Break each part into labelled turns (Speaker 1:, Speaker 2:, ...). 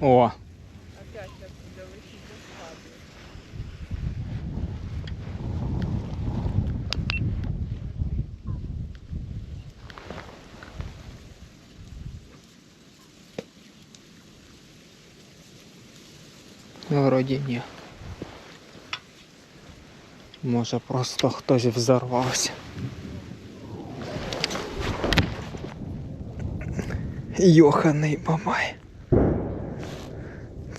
Speaker 1: О,
Speaker 2: Опять оттуда висить розкладує.
Speaker 1: вроді ні. Може просто хтось взорвався. Йоханий бабай.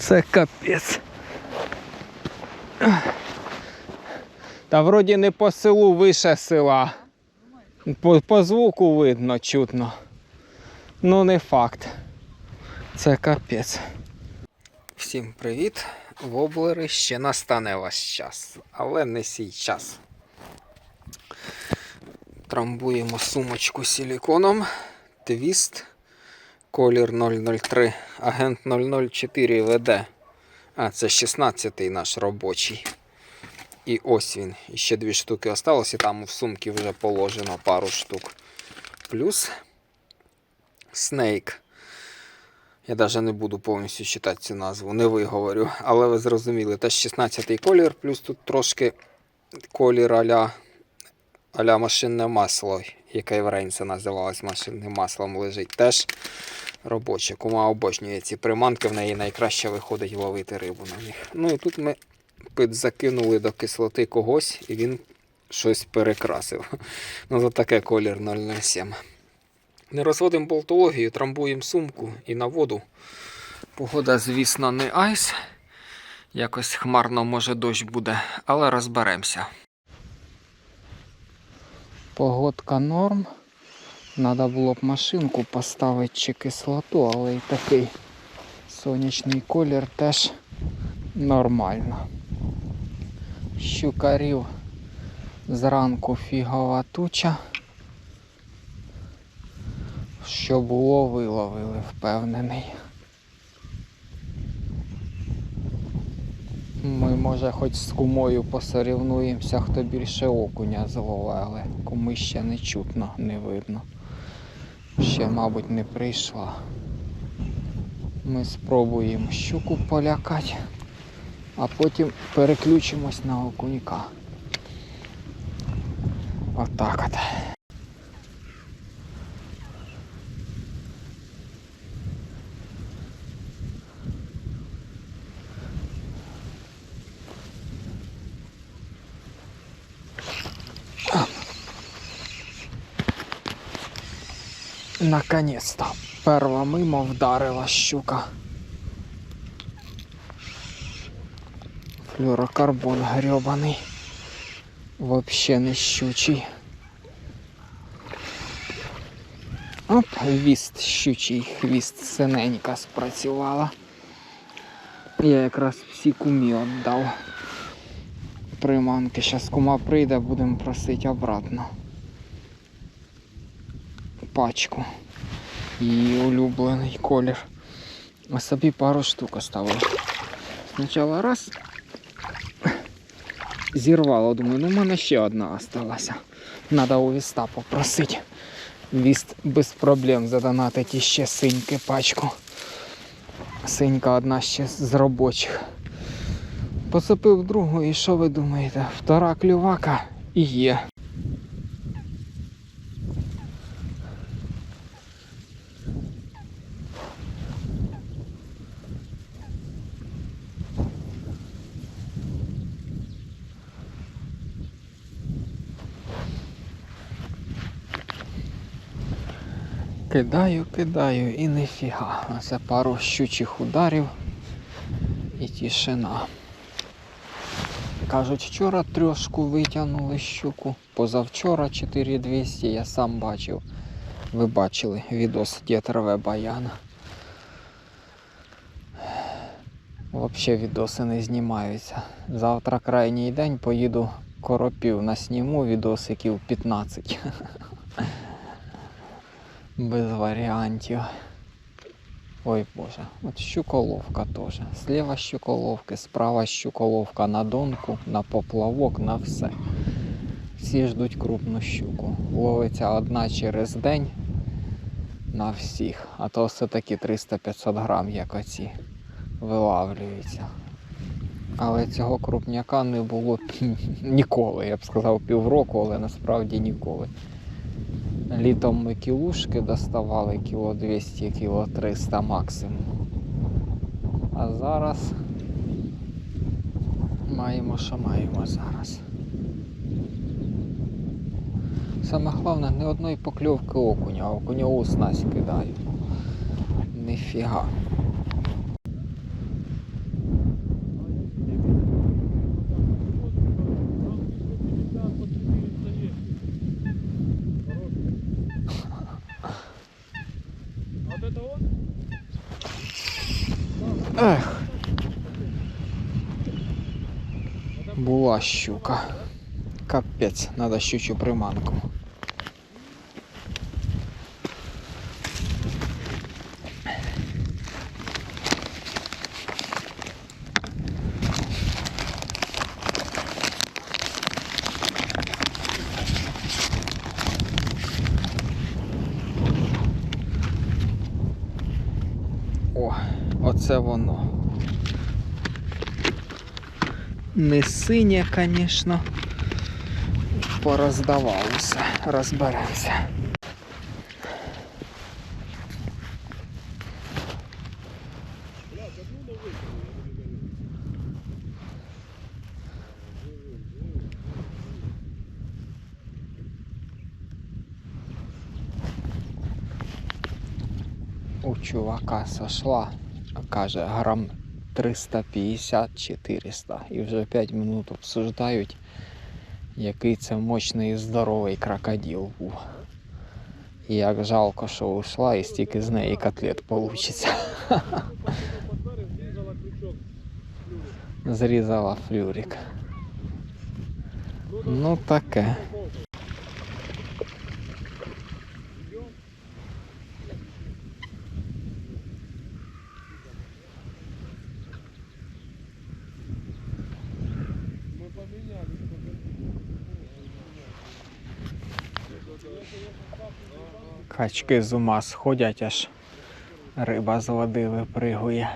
Speaker 1: Це капець. Та вроді не по селу вище села. По, по звуку видно, чутно. Ну не факт. Це капець. Всім привіт! Воблери ще настане ваш час, але не сій час. Трамбуємо сумочку силіконом. Твіст. Колір 003. Агент 004 ВД. А, це 16-й наш робочий. І ось він. І ще дві штуки осталось, і там в сумці вже положено пару штук. Плюс Snake. Я навіть не буду повністю читати цю назву, не виговорю. Але ви зрозуміли, теж 16-й колір, плюс тут трошки колір аля машинне масло, яке в Рейнса називалось машинним маслом лежить. Теж робоче. Кума обожнює ці приманки, в неї найкраще виходить ловити рибу на них. Ну і тут ми пит закинули до кислоти когось, і він щось перекрасив. Ну, за таке колір 007. Не розводимо болтологію, трамбуємо сумку і на воду. Погода, звісно, не айс. Якось хмарно, може, дощ буде, але розберемося. Погодка норм. Надо було б машинку поставити чи кислоту, але і такий сонячний колір теж нормально. Щукарів зранку фігова туча. Що було, виловили, впевнений. Ми, може, хоч з кумою посорівнуємося, хто більше окуня зловив, але куми ще не чутно, не видно. Ще, мабуть, не прийшла. Ми спробуємо щуку полякати, а потім переключимось на окунька. Отак от. Наконец-то. Перва мимо вдарила щука. Флюрокарбон грьобаний. Вообще не щучий. Оп, віст щучий, хвіст синенька спрацювала. Я якраз всі кумі віддав. Приманки. Щас кума прийде, будемо просити обратно пачку. Її улюблений колір. А собі пару штук оставив. Спочатку раз. Зірвало, думаю, ну в мене ще одна осталася. Надо у віста попросити. Віст без проблем задонатить іще синьки пачку. Синька одна ще з робочих. Поцепив другу і що ви думаєте? Втора клювака і є. Кидаю, кидаю і ніфіга. Оце пару щучих ударів і тишина. Кажуть, вчора трьошку витягнули щуку, позавчора 4200 я сам бачив. Ви бачили відос дід рве баяна. Взагалі відоси не знімаються. Завтра крайній день поїду коропів насніму відосиків 15. Без варіантів. Ой Боже, от щуколовка теж. Зліва щуколовки, справа щуколовка на донку, на поплавок, на все. Всі ждуть крупну щуку. Ловиться одна через день. на всіх. А то все таки 300-500 грам, як оці вилавлюються. Але цього крупняка не було ніколи. Я б сказав півроку, але насправді ніколи. Літом ми кілушки доставали кіло 200, кіло 300 максимум. А зараз маємо, що маємо зараз. Саме головне, не одної покльовки окуня, а окуня у снасть кидаю. Ніфіга. Ех. Була щука. Капець, треба щучу приманку. Синє, звісно. Пороздавалося, розберемося. У чувака сошла, каже, грам 350-400. І вже 5 минут обсуждають, який це мощний і здоровий крокодил був. І як жалко, що ушла, і стільки з неї котлет
Speaker 3: крючок.
Speaker 1: Зрізала флюрик. Ну таке. Качки з ума сходять, аж риба з води випригує.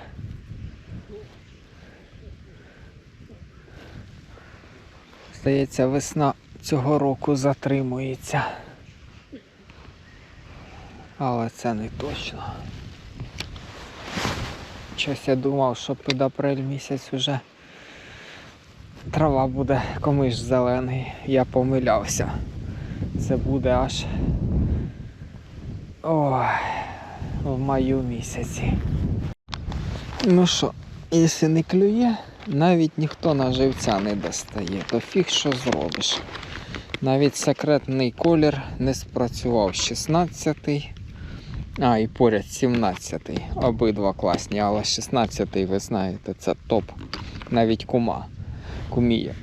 Speaker 1: Здається, весна цього року затримується. Але це не точно. Щось я думав, що під апрель місяць уже трава буде комиш зелений. Я помилявся. Це буде аж Ой, в маю місяці. Ну що, якщо не клює, навіть ніхто на живця не достає, то фіг що зробиш. Навіть секретний колір не спрацював 16-й, а і поряд 17-й. Обидва класні, але 16-й, ви знаєте, це топ. Навіть кума. Куміє.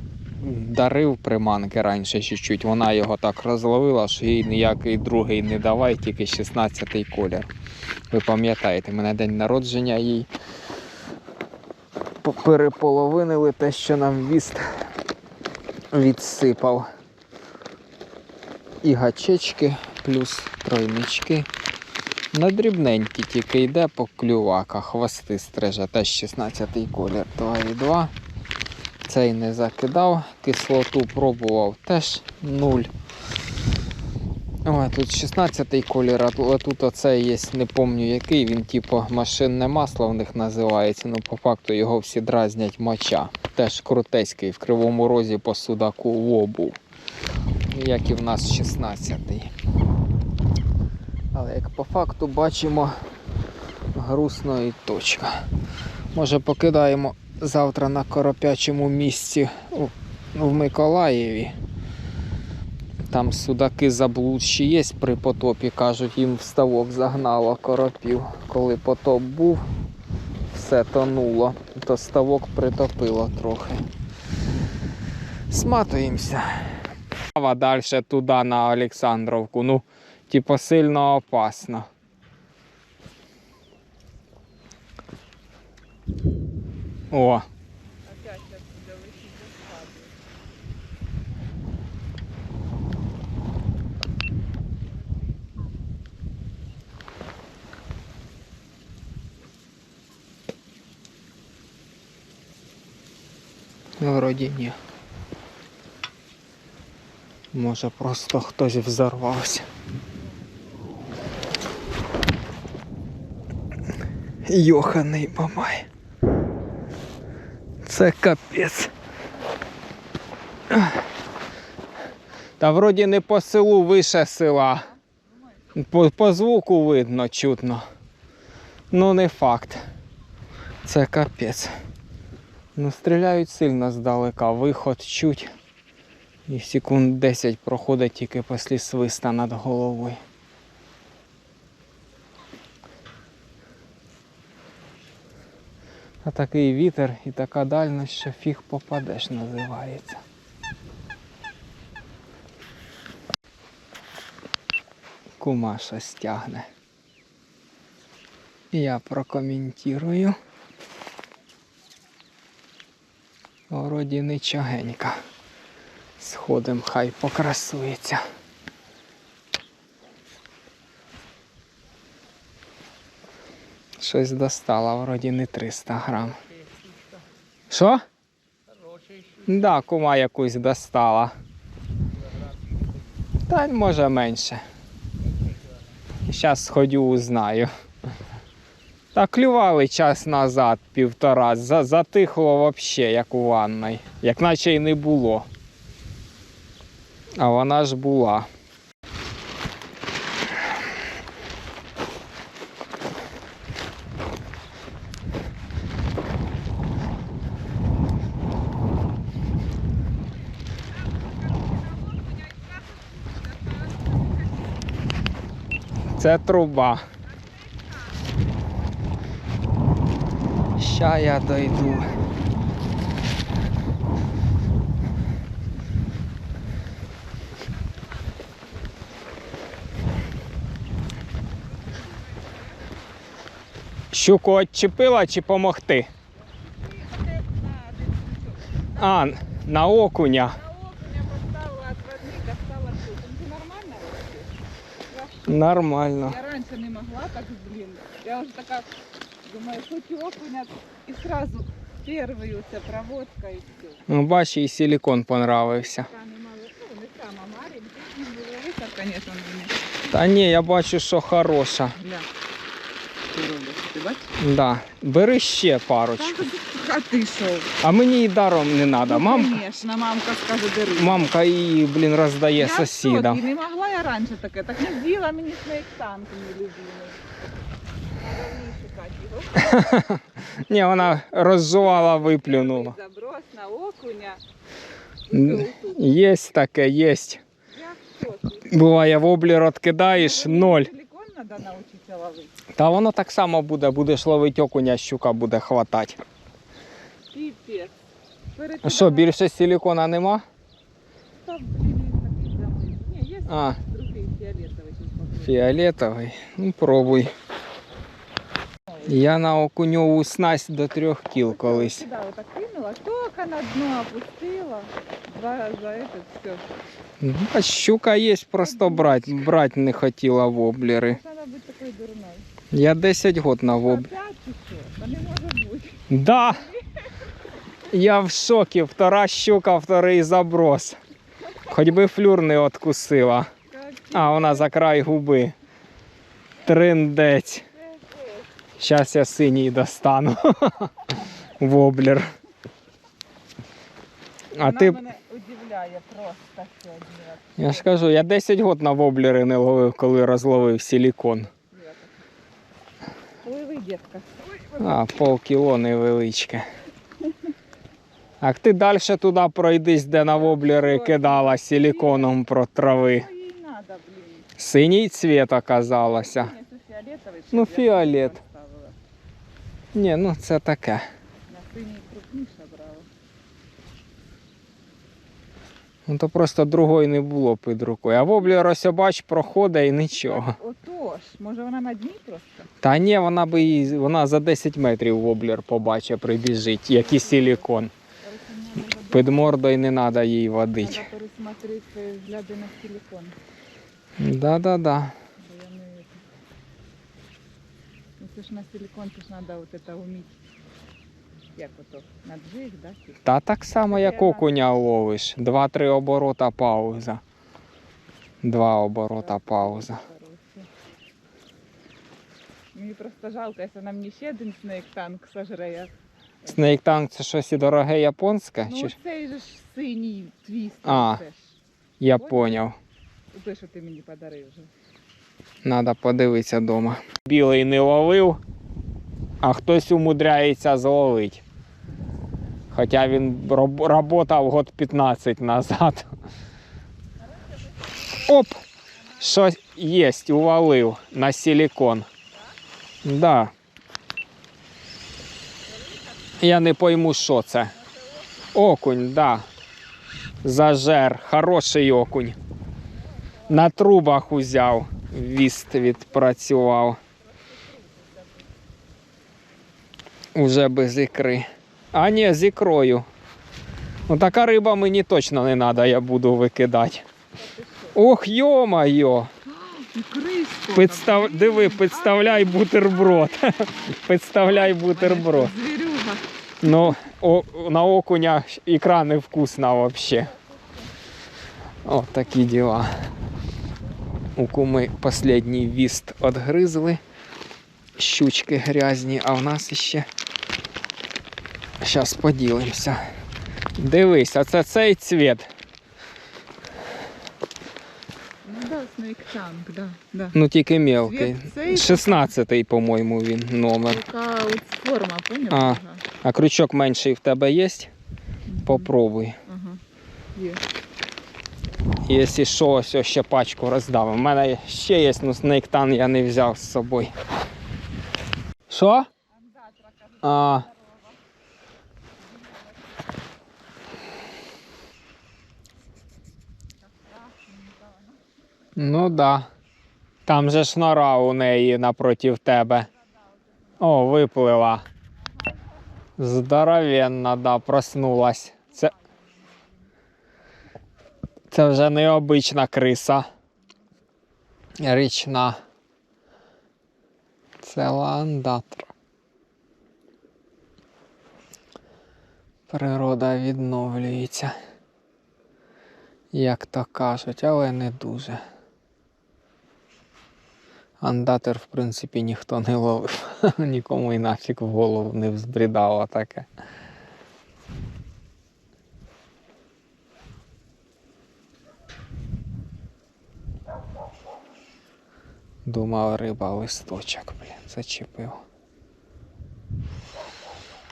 Speaker 1: Дарив приманки раніше чуть-чуть, вона його так розловила, що їй ніякий другий не давай, тільки 16-й колір. Ви пам'ятаєте, мене день народження їй переполовинили те, що нам віст відсипав. І гачечки, плюс тройнички. На дрібненькі тільки йде по клюваках, хвости стриже, теж 16-й колір 2,2. Цей не закидав, кислоту пробував теж 0. Ой, тут 16-й колір, але тут оцей є, не пам'ятаю який, він типу машинне масло в них називається, ну по факту його всі дразнять моча. Теж крутеський в кривому розі по судаку вобув. Як і в нас 16-й. Але як по факту бачимо, грустно і точка. Може покидаємо завтра на коропячому місці в Миколаєві. Там судаки заблудші є при потопі, кажуть, їм в ставок загнало коропів. Коли потоп був, все тонуло, то ставок притопило трохи. Сматуємося. А далі туди на Олександровку. Ну, типу, сильно опасно. О. Ну, вроде ні. Может, просто кто-то взорвался. Йоханий бабай. Це капець. Та вроді не по селу вище села. По, по звуку видно, чутно. Ну не факт. Це капець. Ну, стріляють сильно здалека, виход чуть. І секунд 10 проходить тільки після свиста над головою. А такий вітер і така дальність, що фіг попадеш, називається. Кумаша стягне. Я прокоментую. Вроді нічогенька. Сходим, хай покрасується. Щось достала, вроді не 300 грам. Що? Да, кума якусь достала. Та може менше. Зараз сходю, узнаю. Та клювали час назад, півтора. За, затихло взагалі, як у ванной. Як наче й не було. А вона ж була. Це труба. Ща я дойду. Щуку отчепила чи помогти? А, на окуня.
Speaker 2: На окуня поставила отводник, а стала тут. Ну, Ты нормально растешь?
Speaker 1: Нормально.
Speaker 2: Я раньше не могла так, блин. Я уже такая, думаю, что эти окуня, и сразу первый у тебя проводка и все.
Speaker 1: Ну, бач, їй силікон понравився.
Speaker 2: Там и мало, ну, не сама маленький, не было высок, конечно, он мне.
Speaker 1: Та ні, я бачу, що хороша.
Speaker 2: Гля. Бачиш?
Speaker 1: Да. Бери ще парочку.
Speaker 2: А ти що?
Speaker 1: А мені і даром не треба. Мамка,
Speaker 2: Звісно, мамка скаже, бери.
Speaker 1: мамка її, блін, роздає
Speaker 2: я
Speaker 1: сусідам.
Speaker 2: шокі, не могла я раніше таке, так не з'їла мені снейк танк нелюбимий. Треба мені.
Speaker 1: Ні, вона розжувала, виплюнула.
Speaker 2: Заброс на окуня.
Speaker 1: Єсть таке.
Speaker 2: Я шокі.
Speaker 1: Буває, воблер відкидаєш ноль.
Speaker 2: Силикон треба навчитися ловити.
Speaker 1: Та воно так само буде, будеш ловити окуня, щука буде хватати.
Speaker 2: Піпець.
Speaker 1: А що, більше силікона нема?
Speaker 2: Та, блін, такий замис. Ні, є
Speaker 1: А,
Speaker 2: другий фіолетовий. щось попробую.
Speaker 1: фіолетовий. Ну, пробуй. Я на окуньову снасть до трьох кіл колись.
Speaker 2: Сюди отак кинула, тільки на дно опустила. За, за этот все.
Speaker 1: Ну, а щука є, просто брать. Брать не хотіла воблери.
Speaker 2: Треба бути такою дурною.
Speaker 1: Я 10 год на воб. Да! Я в шокі. Втора щука, вторий заброс. Хоч би флюр не откусила. А, вона за край губи. Триндець. Щас я синій достану. Воблер. А
Speaker 2: Вона
Speaker 1: ти,
Speaker 2: мене удивляє просто сьогодні.
Speaker 1: я ж кажу, я 10 год на воблери не ловив, коли розловив силікон.
Speaker 2: Пливи, дітка.
Speaker 1: А, полкіло невеличке. А ти далі туди пройдись, де на воблери кидала силіконом про трави. Синій цвіт оказалося. Ну, фіолет. Ні, ну це таке.
Speaker 2: На синій крупніше брала.
Speaker 1: Ну то просто другої не було під рукою. А воблер ось бач, проходить і нічого.
Speaker 2: Отож, може вона на дні просто?
Speaker 1: Та ні, вона би її- вона за 10 метрів воблер побачить, прибіжить, як і силікон. Під мордою не треба їй водити.
Speaker 2: Треба пересмотрети свої взгляди на телефон.
Speaker 1: Да-да-да.
Speaker 2: Ну, це ж на силикон, це ж треба вот это уметь. як ото, на джиг, да? типу?
Speaker 1: Та так само, як окуня ловиш. Два-три оборота пауза. Два оборота пауза.
Speaker 2: Мені просто жалко, якщо нам не ще один снейк танк сожре. Я...
Speaker 1: Tank це щось і дороге японське?
Speaker 2: Ну
Speaker 1: Чи...
Speaker 2: цей же ж синій твіст.
Speaker 1: А.
Speaker 2: це ж.
Speaker 1: Я поняв.
Speaker 2: Той, що ти мені подарив вже.
Speaker 1: Надо подивитися вдома. Білий не ловив, а хтось умудряється зловити. Хоча він роб- работав год 15 назад. Оп! Щось є, увалив на силикон. Да. Я не пойму, що це. Окунь, да. Зажер, хороший окунь. На трубах узяв, віст відпрацював. Уже без ікри. А ні, з ікрою. Ну така риба мені точно не треба, я буду викидати. Ох, йо-майо! Підстав... Диви, підставляй бутерброд. Підставляй бутерброд.
Speaker 2: Звірюга.
Speaker 1: Ну, о, на окуня ікра невкусна вообще. О, такі діла. У куми последній віст відгризли. Щучки грязні, а в нас іще. Зараз поділимося. Дивись, а це цей цвіт.
Speaker 2: Ну танк, да. да.
Speaker 1: Ну тільки мелкий. 16-й, по-моєму, він номер.
Speaker 2: Така от форма, поняв?
Speaker 1: А. А крючок менший в тебе є? Попробуй.
Speaker 2: Ага. Є.
Speaker 1: Якщо що, ось ось ще пачку роздав. У мене ще є, ну снейктан я не взяв з собою. Що? А. Ну да. Там же ж нора у неї напротив тебе. О, виплила. Здоровенна, да, проснулась. Це. Це вже не обична криса. Річна. Це ландатра. Природа відновлюється. Як то кажуть, але не дуже. Андатер, в принципі, ніхто не ловив. Нікому і нафіг в голову не взбрідало таке. Думав риба листочок, блін, зачепив.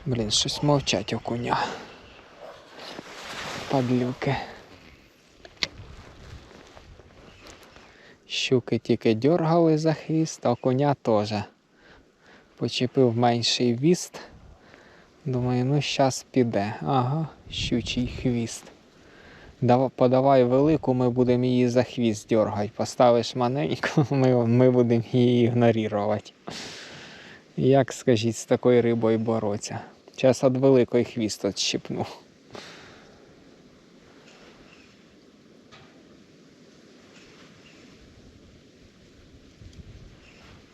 Speaker 1: Блін, щось мовчать окуня. Падлюки. Щуки тільки дергали за хвіст, а коня теж. Почепив менший віст. Думаю, ну щас піде. Ага, щучий хвіст. Подавай велику, ми будемо її за хвіст дергати. Поставиш маленьку, ми, ми будемо її ігнорувати. Як скажіть, з такою рибою боротися? Зараз від великої хвіст відщипну.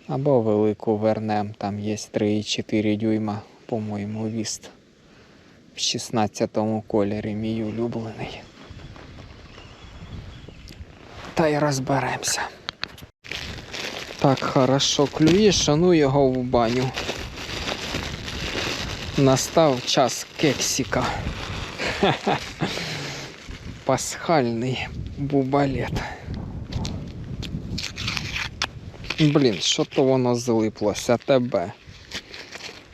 Speaker 1: Або велику вернем, там є 3,4 дюйма, по-моєму, віст. В 16 кольорі мій улюблений. Та й розберемося. Так, хорошо клює, шану його в баню. Настав час кексика. Пасхальний бубалет. Блін, що то воно злиплося тебе.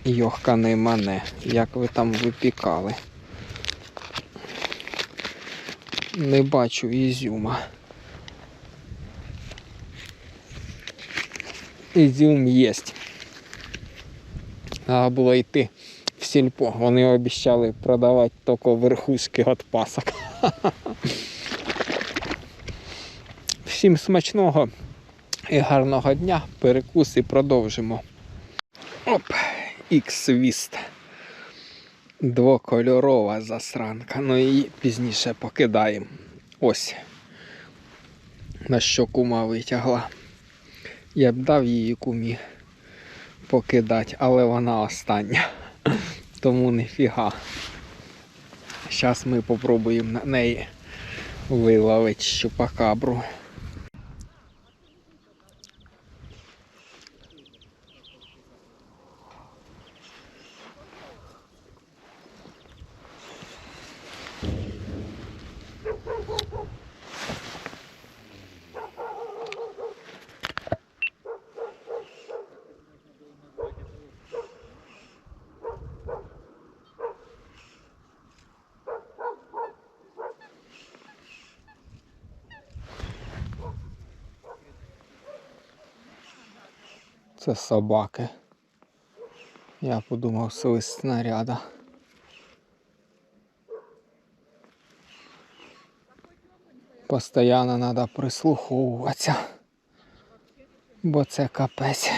Speaker 1: Йохканий мене, як ви там випікали. Не бачу ізюма. Ізюм єсть. Треба було йти в сільпо. Вони обіцяли продавати тільки верхушки від пасок. Всім смачного і гарного дня. Перекус і продовжимо. Оп, X-Віст. Двокольорова засранка. Ну і пізніше покидаємо. Ось. На що кума витягла. Я б дав її кумі покидати, але вона остання. тому ніфіга. Зараз ми попробуємо на неї виловити щупакабру. Це собаки. Я подумав, свист снаряда. Постоянно треба прислуховуватися, бо це капець.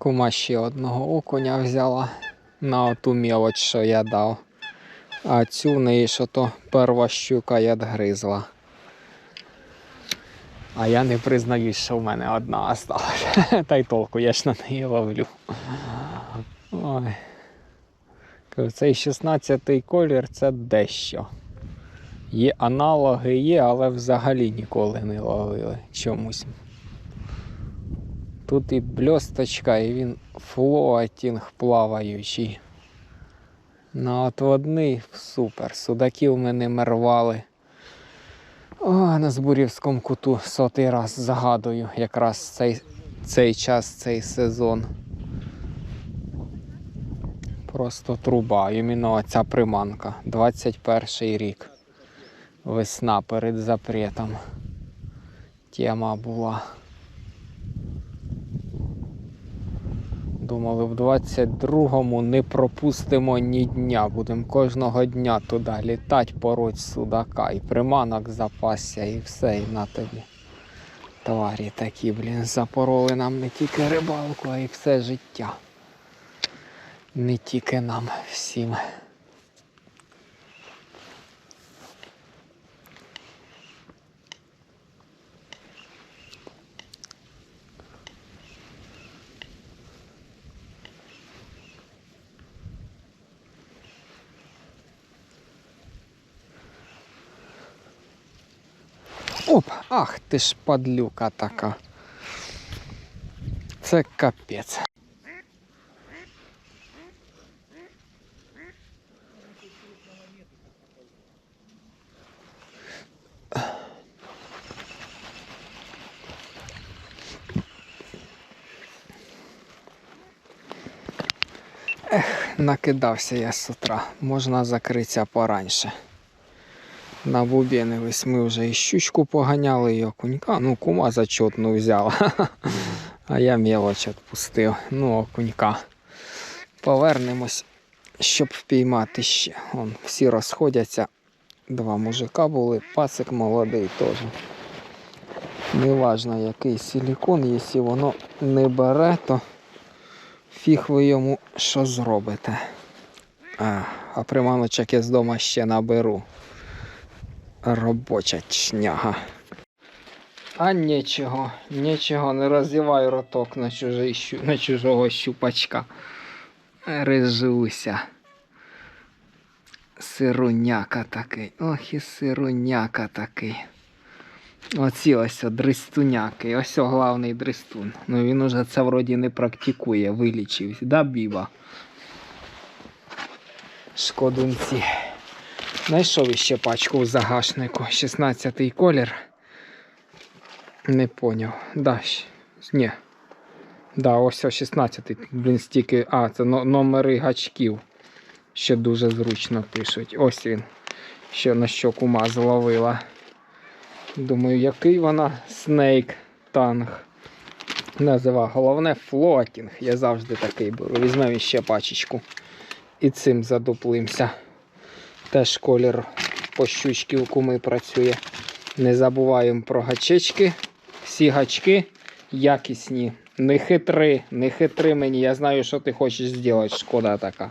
Speaker 1: Кума ще одного окуня взяла на оту мелоч, що я дав. А цю в неї що то перва щука я гризла. А я не признаюсь, що в мене одна осталась. Та й толку, я ж на неї ловлю. Ой. Цей 16-й колір це дещо. Є аналоги є, але взагалі ніколи не ловили чомусь. Тут і бльосточка, і він флоатінг плаваючий. На отводний супер. Судаків ми не рвали. О, на Збурівському куту сотий раз загадую якраз цей, цей час, цей сезон. Просто труба. Іменно ця приманка. 21 рік. Весна перед запретом. Тема була. Думали, в 22-му не пропустимо ні дня. Будемо кожного дня туди літати, пороть судака. І приманок запасся, і все, і на тобі. Тварі такі, блін, запороли нам не тільки рибалку, а й все життя. Не тільки нам всім. Оп, ах ти ж падлюка така. Це капець. Ех, накидався я з утра. Можна закритися пораньше. Набубенились ми вже і щучку поганяли, і окунька. Ну, кума зачетну взяла. А я мелоч відпустив. Ну, окунька. Повернемось, щоб впіймати ще. Вон, всі розходяться. Два мужика були, пасик молодий теж. Неважно який силікон, якщо воно не бере, то фіг ви йому що зробите. А, а приманочок я з дому ще наберу робоча чняга. А нічого, нічого, не роззівай роток на, чужий, на чужого щупачка. Рижуся. Сируняка такий. Ох і сируняка такий. Оці ось дристуняки. Ось о, главний дристун. Ну він уже це вроді не практикує, вилічився. Да, Біба? Шкодунці. Знайшов іще пачку в загашнику. 16-й колір. Не поняв. Да, ні. Да, ось 16-й. Блін, стільки. А, це номери гачків. Ще дуже зручно пишуть. Ось він. Ще на щоку ма зловила. Думаю, який вона снейк танг. Назива. Головне флотінг. Я завжди такий беру. Візьмемо ще пачечку. І цим задуплимося. Теж колір по щучки у куми працює. Не забуваємо про гачечки. Всі гачки якісні. Не хитри, не хитри мені, я знаю, що ти хочеш зробити, шкода така.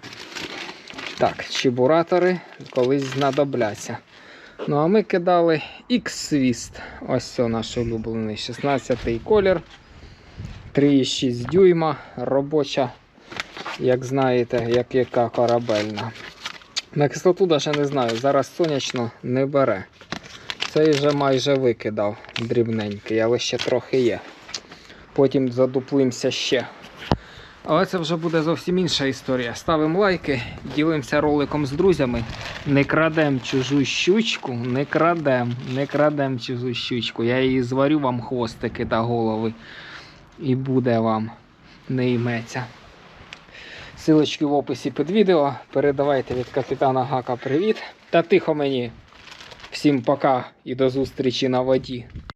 Speaker 1: Так, чебуратори колись знадобляться. Ну, а ми кидали X-Swist. Ось це наш улюблений 16-й колір. 3,6 дюйма. Робоча, як знаєте, як яка корабельна. На кислоту навіть не знаю. Зараз сонячно не бере. Цей вже майже викидав дрібненький, але ще трохи є. Потім задуплимося ще. Але це вже буде зовсім інша історія. Ставимо лайки, ділимося роликом з друзями. Не крадем чужу щучку, не крадем, не крадем чужу щучку. Я її зварю вам хвостики та голови. І буде вам не йметься. Силочки в описі під відео. Передавайте від капітана Гака привіт. Та тихо мені. Всім пока і до зустрічі на воді.